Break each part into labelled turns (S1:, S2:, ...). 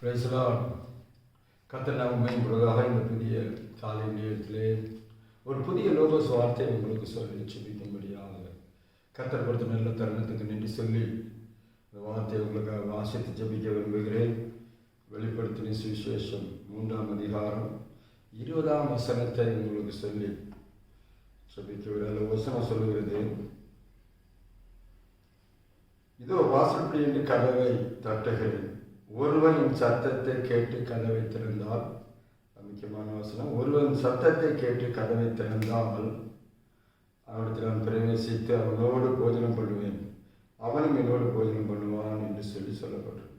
S1: பிரேசலால் கத்தர் நாம் மேம்படுவதாக இந்த புதிய காலை நேரத்திலே ஒரு புதிய லோகஸ் வார்த்தை உங்களுக்கு சொல்லி சுபிக்கும்படியாக கத்தர் கொடுத்த நல்ல தருணத்துக்கு நின்று சொல்லி இந்த வார்த்தையை உங்களுக்காக வாசித்து ஜபிக்க விரும்புகிறேன். வெளிப்படுத்தின சுவிசேஷம் மூன்றாம் அதிகாரம் இருபதாம் வசனத்தை உங்களுக்கு சொல்லி ஜபிக்க வசனம் சொல்லுகிறது. இதோ வாசற்படி என்று கதவை தட்டுகிறேன். ஒருவன் சத்தத்தை கேட்டு கதவை திறந்தால் முக்கியமான வசனம் ஒருவன் சத்தத்தை கேட்டு கதவை திறந்தால் அவனிடத்தில் நான் பிரவேசித்து அவனோடு போஜனம் பண்ணுவேன். அவனும் என்னோடு போஜனம் பண்ணுவான் என்று சொல்லி சொல்லப்பட்டிருக்கு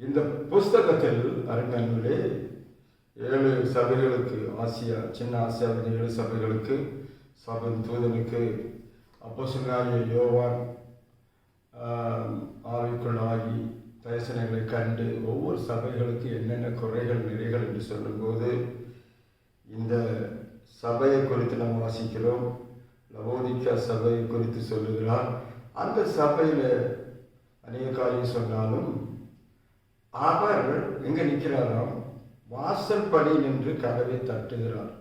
S1: இந்த புஸ்தகத்தில் அருமையானே ஏழு சபைகளுக்கு ஆசியா சின்ன ஆசியாவின் ஏழு சபைகளுக்கு சபன் தூதனுக்கு அப்போ யோவான் ஆவிக்குள்ளாகி தரிசனங்களை கண்டு ஒவ்வொரு சபைகளுக்கு என்னென்ன குறைகள் நிறைகள் என்று சொல்லும்போது இந்த சபையை குறித்து நாம் வாசிக்கிறோம். லவோதிக்கா சபையை குறித்து சொல்லுகிறார். அந்த சபையில் அநேக காரியம் சொன்னாலும் அவர் எங்கே நிற்கிறாராம் வாசல் படி நின்று கதவை தட்டுகிறார்.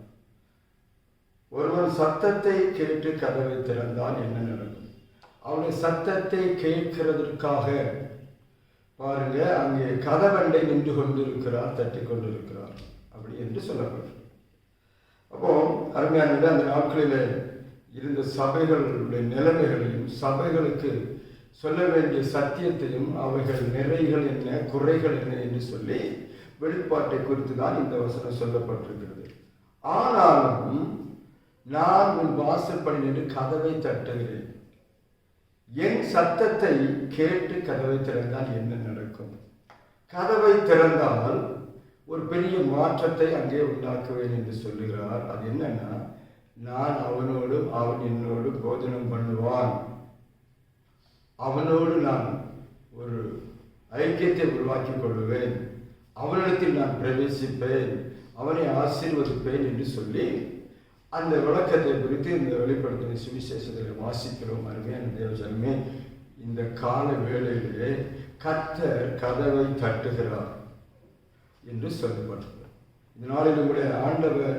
S1: ஒருவன் சத்தத்தை கேட்டு கதவை திறந்தால் என்ன நடக்கும்? அவனுடைய சத்தத்தை கேட்கிறதற்காக பாருங்க அங்கே கதவண்டை நின்று கொண்டிருக்கிறார் தட்டி கொண்டிருக்கிறார். அப்படி என்று சொல்லப்படும். அப்போ அருமையானது அந்த நாட்களில் இருந்த சபைகளுடைய நிலைமைகளையும் சபைகளுக்கு சொல்ல வேண்டிய சத்தியத்தையும் அவைகள் நிறைகள் என்ன குறைகள் என்ன என்று சொல்லி வெளிப்பாட்டை குறித்து தான் இந்த வசனம் சொல்லப்பட்டிருக்கிறது. ஆனாலும் நான் உன் வாசப்படி நின்று கதவை தட்டுகிறேன். என் சத்தத்தை கேட்டு கதவை திறந்தால் என்ன இருக்கும். கதவை திறந்தால் ஒரு பெரிய மாற்றத்தை அங்கே உண்டாக்குவேன் என்று சொல்லுகிறார். அது என்னன்னா நான் அவனோடும் அவன் என்னோடு போஜனம் பண்ணுவான். அவனோடு நான் ஒரு ஐக்கியத்தை உருவாக்கி கொள்வேன். அவனிடத்தில் நான் பிரவேசிப்பேன். அவனை ஆசீர்வதிப்பேன் என்று சொல்லி அந்த விளக்கத்தை குறித்து இந்த வெளிப்படுத்தின சுவிசேஷத்தில் வாசிக்கிறோம். அருமையான தேவஜனமே இந்த கால வேளையிலே கத்தர் கதவை தட்டுகிறார் என்று சொல்லப்பட்டது இந்த நாளில் உங்களுடைய ஆண்டவர்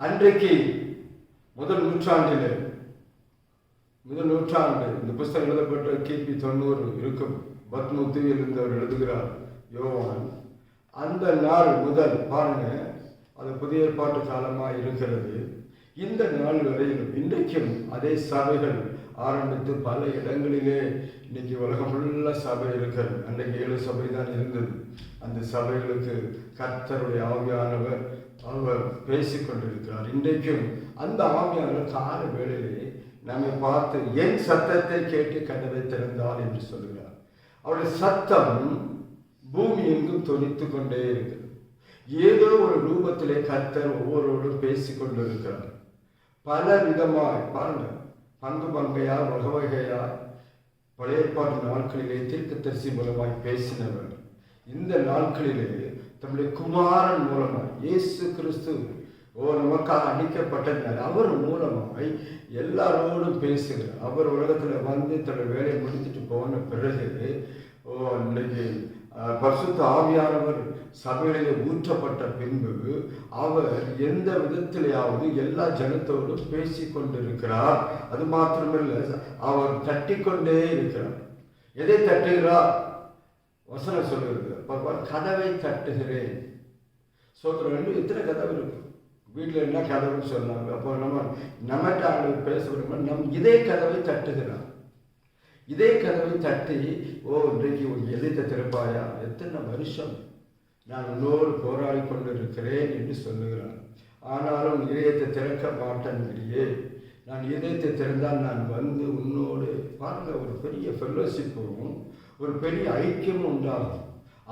S1: அன்றைக்கு முதல் நூற்றாண்டில் முதல் நூற்றாண்டு இந்த புஸ்தகம் எழுதப்பட்ட கிபி தொண்ணூறு இருக்கும் பத்முத்துவில் இருந்தவர் எழுதுகிறார் யோவான் அந்த நாள் முதல் பாருங்க அது புதிய ஏற்பாட்டு காலமாக இருக்கிறது. இந்த நாள் வரையிலும் இன்றைக்கும் அதே சபைகள் ஆரம்பித்து பல இடங்களிலே இன்னைக்கு உலகம் ஃபுல்லாக சபை இருக்கிறது. அன்றைக்கு ஏழு சபை தான் இருந்தது. அந்த சபைகளுக்கு கர்த்தருடைய ஆவியானவர் அவர் பேசி கொண்டிருக்கிறார். இன்றைக்கும் அந்த ஆவியானவர் கால வேளையிலே நம்மை பார்த்து என் சத்தத்தை கேட்டு கண்ணதை திறந்தார் என்று சொல்கிறார் அவருடைய சத்தம் பூமி எங்கும் தொனித்து கொண்டே இருக்கிறது. ஏதோ ஒரு ரூபத்திலே கர்த்தர் ஒவ்வொருவரும் பேசி கொண்டிருக்கிறார். பல விதமாக பாருங்கள் அன்பு பங்கையார் வகவகையார் வகையா பழைய பாட்டு நாட்களிலே தீர்க்கத்தரிசி மூலமாய் பேசினவர். இந்த நாட்களிலே தம்முடைய குமாரன் மூலமாய் இயேசு கிறிஸ்து ஓ நமக்காக அடிக்கப்பட்டதுனால அவர் மூலமாய் எல்லாரோடும் பேசுகிறார். அவர் உலகத்தில் வந்து தன்னுடைய வேலையை முடித்துட்டு போன பிறகு ஓ இன்னைக்கு பரிசுத்த ஆவியானவர் சபையிலே ஊற்றப்பட்ட பின்பு அவர் எந்த விதத்திலேயாவது எல்லா ஜனத்தோடும் பேசி கொண்டிருக்கிறார் அது மாத்திரமல்ல அவர் தட்டி கொண்டே இருக்கிறார். எதை தட்டுகிறார்? வசனம் சொல்லுகிறது. கதவை தட்டுகிறேன். சோதரம் ரெண்டு எத்தனை கதவு இருக்கு. வீட்டில் என்ன கதவுன்னு சொன்னாங்க? அப்போ நம்ம நம்மகிட்ட ஆண்டு பேச விரும்ப நம் இதே கதவை தட்டுகிறார். இதே கதவை தட்டி ஓ இன்றைக்கு உன் எழுத திறப்பாயா எத்தனை வருஷம் நான் உன்னோடு போராடி கொண்டிருக்கிறேன் என்று சொல்லுகிறான். ஆனாலும் இதயத்தை திறக்க மாட்டேன்கிறியே. நான் இதயத்தை திறந்தால் நான் வந்து உன்னோடு பாருங்க ஒரு பெரிய ஃபெல்லோஷிப்பும் ஒரு பெரிய ஐக்கியமும் உண்டாகும்.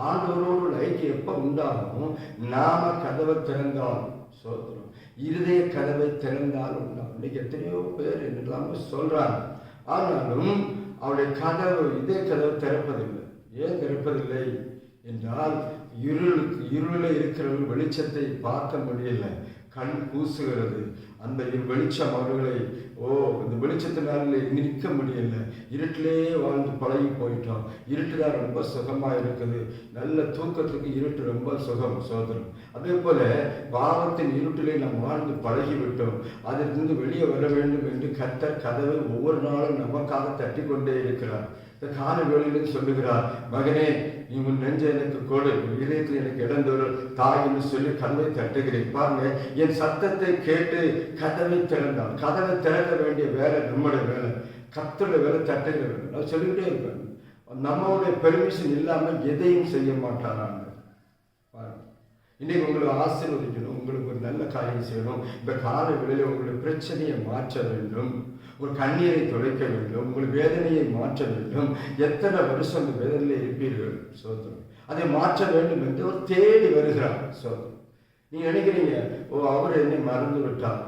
S1: ஆண்டவரோடு ஐக்கியம் எப்போ உண்டாகும் நாம கதவை திறந்தால் சோதனம் இருதய கதவை திறந்தால் உண்டாகும். இன்னைக்கு எத்தனையோ பேர் என்னெல்லாம சொல்கிறாங்க ஆனாலும் அவருடைய கதவு இதே கதவு திறப்பதில்லை. ஏன் திறப்பதில்லை என்றால் இருளுக்கு இருளில் இருக்கிறவர்கள் வெளிச்சத்தை பார்க்க முடியல. கண் கூசுகிறது. அந்த வெளிச்சம் அவர்களை ஓ இந்த வெளிச்சத்தினால நிற்க முடியல. இருட்டிலே வாழ்ந்து பழகி போயிட்டோம் இருட்டு தான் ரொம்ப சுகமாக இருக்குது. நல்ல தூக்கத்துக்கு இருட்டு ரொம்ப சுகம் சோதனம் அதே போல பாவத்தின் இருட்டிலே நாம் வாழ்ந்து பழகிவிட்டோம். அதிலிருந்து வெளியே வர வேண்டும் என்று கத்த கதவை ஒவ்வொரு நாளும் நமக்காக தட்டி கொண்டே இருக்கிறார். இந்த கால வேளையிலும் சொல்லுகிறார் மகனே நீ உன் நெஞ்ச எனக்கு கொடு இதயத்தில் எனக்கு இடந்தொரு தாய் என்று சொல்லி கதவை தட்டுகிறேன். பாருங்க என் சத்தத்தை கேட்டு கதவை திறந்தான் கதவை திறக்க வேண்டிய வேலை நம்முடைய வேலை. கத்தோட வேலை தட்டுகிற வேலை. நான் சொல்லிக்கிட்டே இருப்பேன். நம்மளுடைய பெர்மிஷன் இல்லாமல் எதையும் செய்ய மாட்டாராங்க. பாருங்க இன்னைக்கு உங்களுக்கு ஆசீர்வதிக்கணும் உங்களுக்கு ஒரு நல்ல காரியம் செய்யணும். இந்த கால வேளையில உங்களுடைய பிரச்சனையை மாற்ற வேண்டும். உங்கள் கண்ணீரை துடைக்க வேண்டும் உங்கள் வேதனையை மாற்ற வேண்டும். எத்தனை வருஷம் அந்த வேதனையில் இருப்பீர்கள்? சோதனை. அதை மாற்ற வேண்டும் என்று ஒரு தேடி வருகிறார் சோதனை. நீங்க நினைக்கிறீங்க ஓ அவர் என்னை மறந்து விட்டார்.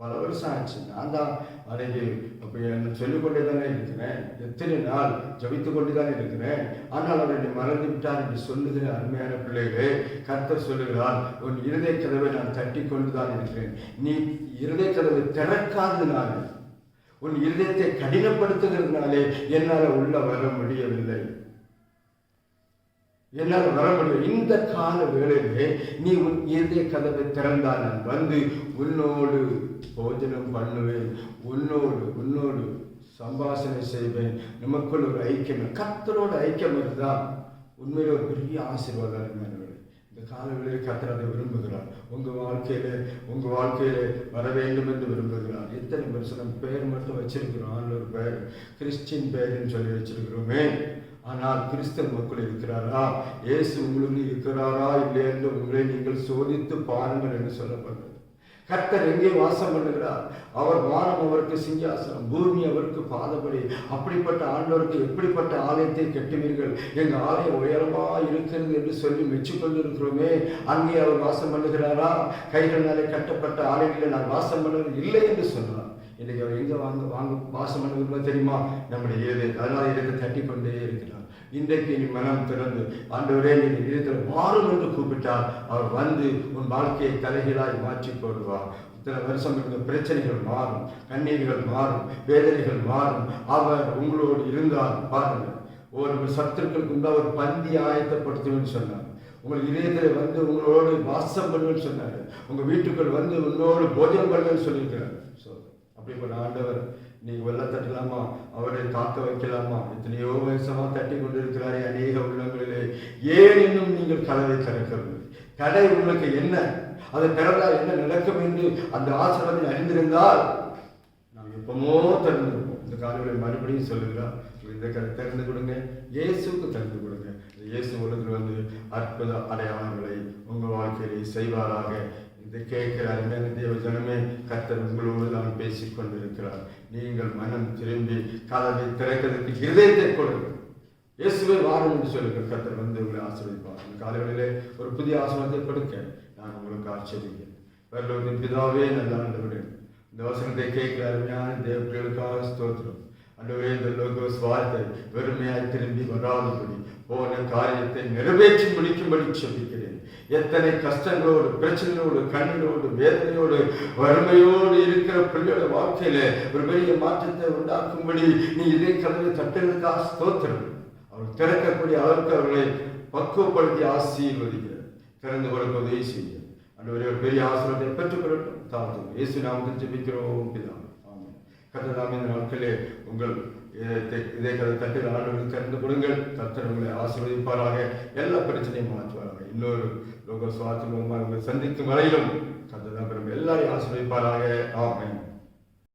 S1: பல வருஷம் ஆச்சு. நான் தான் அன்னைக்கு அப்போ என்ன சொல்லிக்கொண்டே தானே இருக்கிறேன். எத்தனை நாள் ஜபித்து கொண்டு தானே இருக்கிறேன். ஆனால் அவர் என்னை மறந்து விட்டார் என்று சொல்லுகிற அருமையான பிள்ளைகளே கர்த்தர் சொல்லுகிறார் உன் இருதய கதவை நான் தட்டி கொண்டு தான் இருக்கிறேன். நீ இருதய கதவை நான் உன் இருதயத்தை கடினப்படுத்துகிறதுனாலே என்னால் உள்ள வர முடியவில்லை. என்னால் வர முடியும் இந்த கால வேளையிலே நீ உன் இருதய கதவை திறந்தால் நான் வந்து உன்னோடு போஜனம் பண்ணுவேன். உன்னோடு உன்னோடு சம்பாஷணை செய்வேன். நமக்குள் ஒரு ஐக்கியம். கத்தரோட ஐக்கியம் இருந்தால் உண்மையில ஒரு பெரிய ஆசீர்வாதம் இருந்தவர்களே இந்த காலங்களில் கத்தர் அதை விரும்புகிறார். வாழ்க்கையில உங்க வாழ்க்கையில வர வேண்டும் என்று விரும்புகிறார். எத்தனை வருஷம் பெயர் மட்டும் வச்சிருக்கிறோம். ஆண்டவர் பெயர் கிறிஸ்டின் பெயர்னு சொல்லி வச்சிருக்கிறோமே. ஆனால் கிறிஸ்தவ மக்கள் இருக்கிறாரா? இயேசு உங்களுக்கு இருக்கிறாரா இல்லையா என்று உங்களை நீங்கள் சோதித்து பாருங்கள் என்று சொல்லப்பட்டது கர்த்தர் எங்கே வாசம் பண்ணுகிறார்? அவர் வானம் அவருக்கு சிங்காசனம் பூமி அவருக்கு பாதபடி அப்படிப்பட்ட ஆண்டவருக்கு எப்படிப்பட்ட ஆலயத்தை கட்டுவீர்கள்? எங்கள் ஆலயம் உயரமாக இருக்கிறது என்று சொல்லி மெச்சுக்கொண்டிருக்கிறோமே. அங்கே அவர் வாசம் பண்ணுகிறாரா? கைகளினாலே கட்டப்பட்ட ஆலயங்களில் நான் வாசம் பண்ணுவது இல்லை என்று சொன்னார். இன்னைக்கு அவர் எங்கே வாங்க வாங்க வாசம் பண்ணுவது தெரியுமா? நம்முடைய ஏழு அதனால் எனக்கு தட்டி கொண்டே இருக்கிறார். இன்றைக்கு நீ மனம் திறந்து ஆண்டவரே நீ இதயத்தில் மாறும் என்று கூப்பிட்டால் அவர் வந்து உன் வாழ்க்கையை தலைகளாய் மாற்றி போடுவார் இத்தனை வருஷம் இருந்த பிரச்சனைகள் மாறும் கண்ணீர்கள் மாறும் வேதனைகள் மாறும். அவர் உங்களோடு இருந்தால் பாருங்கள். ஒரு சத்துருக்களுக்கு உண்டா ஒரு பந்தி ஆயத்தப்படுத்துவேன்னு சொன்னார். உங்கள் இதயத்தில் வந்து உங்களோடு வாசம் பண்ணுவேன்னு சொன்னார். உங்க வீட்டுக்குள் வந்து உன்னோடு போஜனம் பண்ணுவேன்னு சொல்லியிருக்கிறார். ஸோ அப்படிப்பட்ட ஆண்டவர் நீ வெள்ளம் தட்டலாமா அவரை காக்க வைக்கலாமா? எத்தனையோ வருஷமாக தட்டி கொண்டிருக்கிறாரே அநேக உள்ளங்களிலே. ஏன் இன்னும் நீங்கள் கதவை திறக்கவில்லை? கடை உங்களுக்கு என்ன? அதை திறந்தால் என்ன நடக்கும் என்று அந்த ஆசிரமத்தில் அறிந்திருந்தால் நாம் எப்பமோ திறந்திருப்போம். இந்த காலையில் மறுபடியும் சொல்லுகிறார். இந்த கதை திறந்து கொடுங்க. இயேசுக்கு திறந்து கொடுங்க. இயேசு உலகத்தில் வந்து அற்புத அடையாளங்களை உங்கள் வாழ்க்கையிலே செய்வாராக. இதை கேட்கிற அருமையான தேவ ஜனமே கத்தர் உங்களோடு தான் பேசிக் கொண்டிருக்கிறார். நீங்கள் மனம் திரும்பி கதவை திறக்கிறதுக்கு இதயத்தை கொடுங்கள். இயேசுவை வாரம் என்று சொல்லுங்கள். கத்தர் வந்து உங்களை ஆசீர்வதிப்பார். இந்த காலைகளிலே ஒரு புதிய ஆசீர்வாதத்தை கொடுக்க நான் உங்களுக்கு ஆச்சரிக்கிறேன் வரலோகத்தின் பிதாவே நல்லா ஆண்டவரே இந்த வசனத்தை கேட்கிற அருமையான தேவர்களுக்காக ஸ்தோத்திரம். அண்டவரே இந்த லோகோஸ் வார்த்தை வெறுமையாய் திரும்பி வராதபடி போன காரியத்தை நிறைவேற்றி முடிக்கும்படி சொல்லிக்க எத்தனை கஷ்டங்களோடு பிரச்சனையோடு கண்ணீரோடு வேதனையோடு வறுமையோடு இருக்கிற பிள்ளையோட வாழ்க்கையில ஒரு பெரிய மாற்றத்தை உண்டாக்கும்படி நீ இதே கதவை தட்டுகளுக்காக ஸ்தோத்திரம். அவர் திறக்கக்கூடிய அளவுக்கு அவர்களை பக்குவப்படுத்தி ஆசீர்வதிக்கிறார். திறந்து கொடுக்க உதவி செய்ய அண்டவரே ஒரு பெரிய ஆசீர்வாதத்தை பெற்றுக்கொள்ளட்டும். தாழ்த்து இயேசு நாம் ஜெபிக்கிறோம். பிதாவே. ஆமென். கர்த்தர் இந்த நாட்களே உங்கள் இதே கதை தட்டில் ஆண்டவர்கள் திறந்து கொடுங்கள். கர்த்தர் உங்களை ஆசீர்வதிப்பாராக. எல்லா பிரச்சனையும் மாற்றுவாராக. இன்னொரு லோக சுவாத்திரமாக சந்திக்கும் வரையிலும் கர்த்தர் எல்லாரையும் ஆசீர்வதிப்பாராக. ஆமாம்